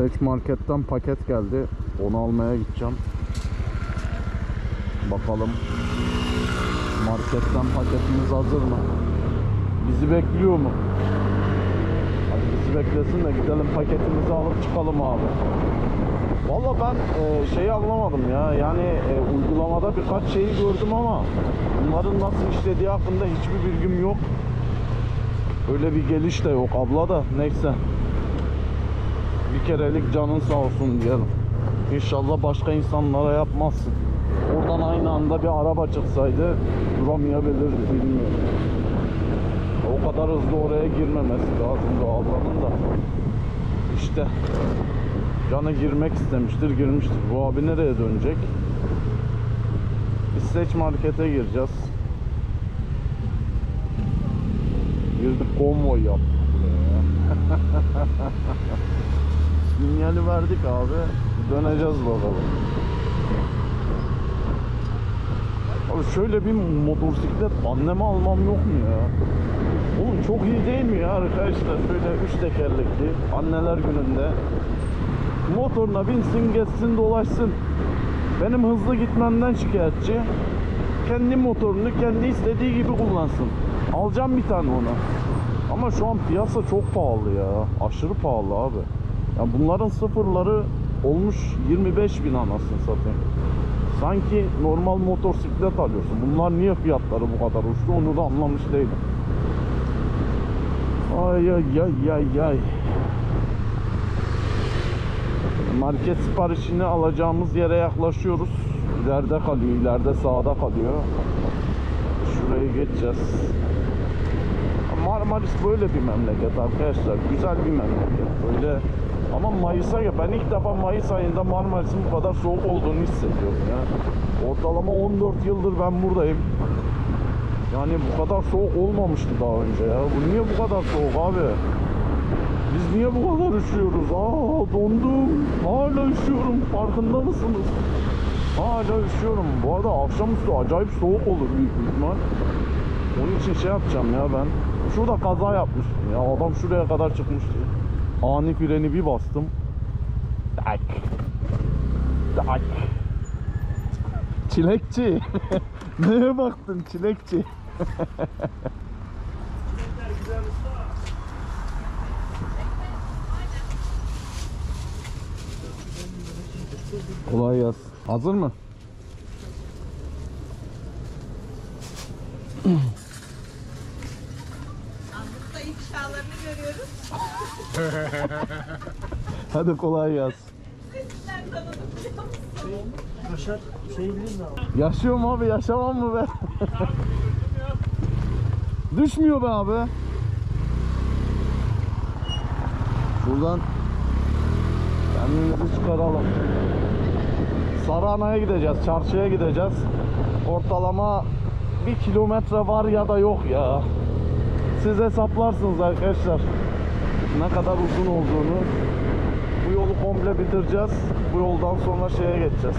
Seç marketten paket geldi. Onu almaya gideceğim. Bakalım. Marketten paketimiz hazır mı? Bizi bekliyor mu? Hadi bizi beklesin de gidelim paketimizi alıp çıkalım abi. Valla ben e, şeyi anlamadım ya. Yani e, uygulamada birkaç şeyi gördüm ama bunların nasıl işlediği hakkında hiçbir bilgim yok. Öyle bir geliş de yok abla da neyse. Bir kerelik canın sağ olsun diyelim. İnşallah başka insanlara yapmazsın. Oradan aynı anda bir araba çıksaydı duramayabilirdi bilmiyorum. O kadar hızlı oraya girmemesi lazımdı ablanın da. İşte canı girmek istemiştir girmiştir. Bu abi nereye dönecek? İsteç markete gireceğiz. Girdik konvoy yaptık buraya. Sinyali verdik abi. Döneceğiz bakalım. Abi şöyle bir motosiklet anneme almam yok mu ya? Oğlum çok iyi değil mi ya arkadaşlar? Şöyle üç tekerlekli anneler gününde. Motoruna binsin geçsin dolaşsın. Benim hızlı gitmemden şikayetçi. Kendi motorunu kendi istediği gibi kullansın. Alacağım bir tane onu. Ama şu an piyasa çok pahalı ya. Aşırı pahalı abi. Yani bunların sıfırları olmuş 25 bin anasını satayım. Sanki normal motosiklet alıyorsun. Bunlar niye fiyatları bu kadar uçtu onu da anlamış değilim. Ay ay ay ay ay. Market siparişini alacağımız yere yaklaşıyoruz. İleride kalıyor, ileride sağda kalıyor. Şurayı geçeceğiz. Marmaris böyle bir memleket arkadaşlar. Güzel bir memleket. Böyle ama Mayıs'a ya ben ilk defa Mayıs ayında Marmaris'in bu kadar soğuk olduğunu hissediyorum ya. Ortalama 14 yıldır ben buradayım. Yani bu kadar soğuk olmamıştı daha önce ya. Bu niye bu kadar soğuk abi? Biz niye bu kadar üşüyoruz? Aa dondum. Hala üşüyorum. Farkında mısınız? Hala üşüyorum. Bu arada akşamüstü acayip soğuk olur büyük ihtimal. Onun için şey yapacağım ya ben. Şurada kaza yapmıştım ya. Adam şuraya kadar çıkmıştı. Ani freni bir bastım. Tak. Tak. Çilekçi. Neye baktın çilekçi? Kolay gelsin. Hazır mı? Hadi kolay gelsin. Başar şey abi? Yaşıyorum abi yaşamam mı be? Düşmüyor be abi. Buradan kendimizi çıkaralım. Sarahana'ya gideceğiz, çarşıya gideceğiz. Ortalama bir kilometre var ya da yok ya. Siz hesaplarsınız arkadaşlar. Ne kadar uzun olduğunu. Bu yolu komple bitireceğiz. Bu yoldan sonra şeye geçeceğiz.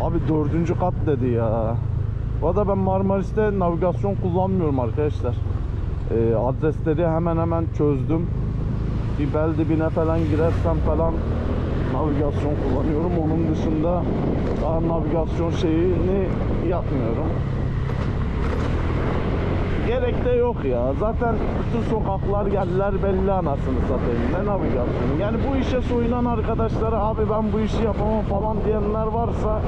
Abi dördüncü kat dedi ya. Bu arada ben Marmaris'te navigasyon kullanmıyorum arkadaşlar. Ee, adresleri hemen hemen çözdüm. Bir bel dibine falan girersem falan navigasyon kullanıyorum. Onun dışında daha navigasyon şeyini yapmıyorum. Gerek de yok ya. Zaten bütün sokaklar yerler belli anasını satayım. Ne navigasyonu? Yani bu işe soyunan arkadaşlara abi ben bu işi yapamam falan diyenler varsa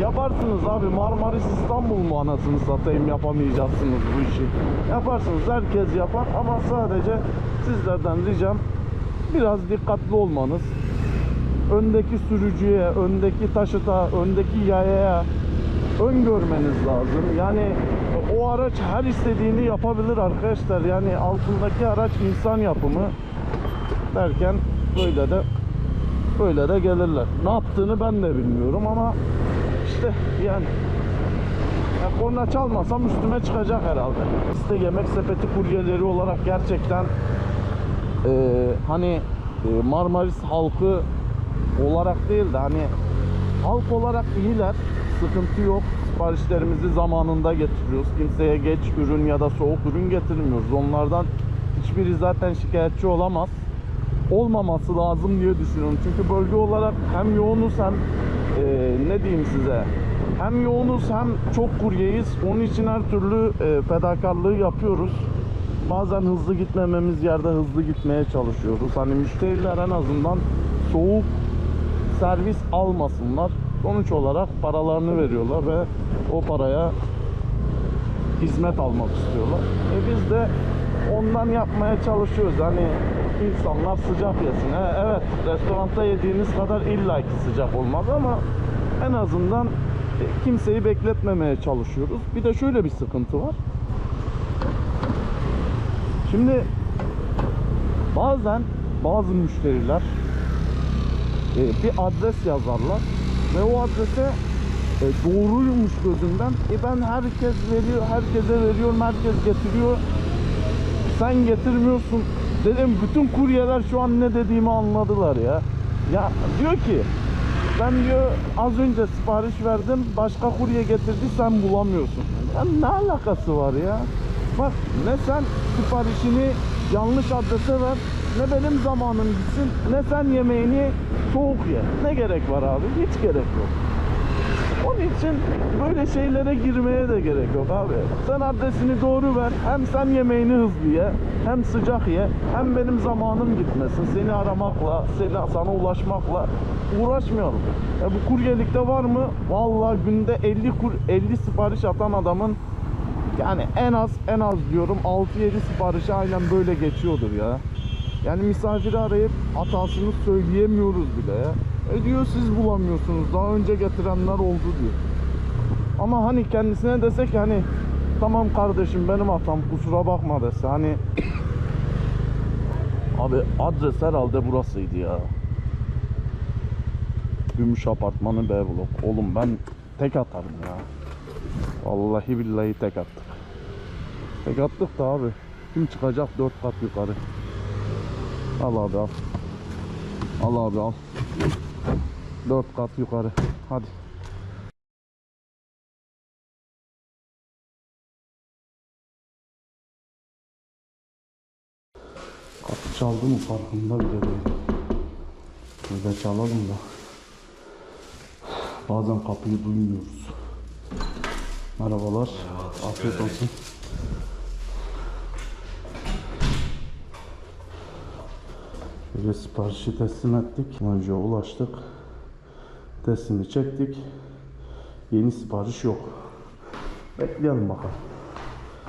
yaparsınız abi. Marmaris İstanbul mu anasını satayım yapamayacaksınız bu işi. Yaparsınız. Herkes yapar ama sadece sizlerden ricam biraz dikkatli olmanız. Öndeki sürücüye, öndeki taşıta, öndeki yayaya ön görmeniz lazım. Yani o araç her istediğini yapabilir arkadaşlar. Yani altındaki araç insan yapımı derken böyle de böyle de gelirler. Ne yaptığını ben de bilmiyorum ama işte yani ya korna çalmasam üstüme çıkacak herhalde. İşte yemek sepeti kuryeleri olarak gerçekten eee, hani e, Marmaris halkı olarak değil de hani halk olarak iyiler. Sıkıntı yok. Siparişlerimizi zamanında getiriyoruz. Kimseye geç ürün ya da soğuk ürün getirmiyoruz. Onlardan hiçbiri zaten şikayetçi olamaz. olmaması lazım diye düşünüyorum. Çünkü bölge olarak hem yoğunuz hem e, ne diyeyim size hem yoğunuz hem çok kuryeyiz. Onun için her türlü e, fedakarlığı yapıyoruz. Bazen hızlı gitmememiz yerde hızlı gitmeye çalışıyoruz. Hani müşteriler en azından soğuk servis almasınlar. Sonuç olarak paralarını veriyorlar ve o paraya hizmet almak istiyorlar. E biz de ondan yapmaya çalışıyoruz. Hani insanlar sıcak yesin. E, evet restoranda yediğiniz kadar illaki sıcak olmaz ama en azından kimseyi bekletmemeye çalışıyoruz. Bir de şöyle bir sıkıntı var. Şimdi bazen bazı müşteriler e, bir adres yazarlar ve o adrese e, doğruymuş gözünden. E ben herkes veriyor, herkese veriyorum, herkes getiriyor. Sen getirmiyorsun. Dedim bütün kuryeler şu an ne dediğimi anladılar ya. Ya diyor ki ben diyor az önce sipariş verdim başka kurye getirdi sen bulamıyorsun. Ya ne alakası var ya? Bak ne sen siparişini yanlış adrese ver ne benim zamanım gitsin ne sen yemeğini soğuk ye. Ne gerek var abi? Hiç gerek yok. Onun için böyle şeylere girmeye de gerek yok abi. Sen adresini doğru ver. Hem sen yemeğini hızlı ye, hem sıcak ye, hem benim zamanım gitmesin. Seni aramakla, seni, sana ulaşmakla uğraşmıyorum. E bu kuryelikte var mı? Vallahi günde 50 kur 50 sipariş atan adamın yani en az en az diyorum 6-7 siparişi aynen böyle geçiyordur ya. Yani misafiri arayıp hatasını söyleyemiyoruz bile ya. E diyor siz bulamıyorsunuz. Daha önce getirenler oldu diyor. Ama hani kendisine desek hani tamam kardeşim benim hatam kusura bakma dese hani Abi adres herhalde burasıydı ya. Gümüş apartmanı B blok. Oğlum ben tek atarım ya. Vallahi billahi tek attık. Tek attık da abi. Kim çıkacak dört kat yukarı. Al abi al. Al abi al. Dört kat yukarı. Hadi. Kapı çaldı mı farkında bile değilim. Bir de çalalım da. Bazen kapıyı duymuyoruz. Merhabalar. Afiyet olsun. Böyle siparişi teslim ettik. Önce ulaştık. Teslimi çektik. Yeni sipariş yok. Bekleyelim bakalım.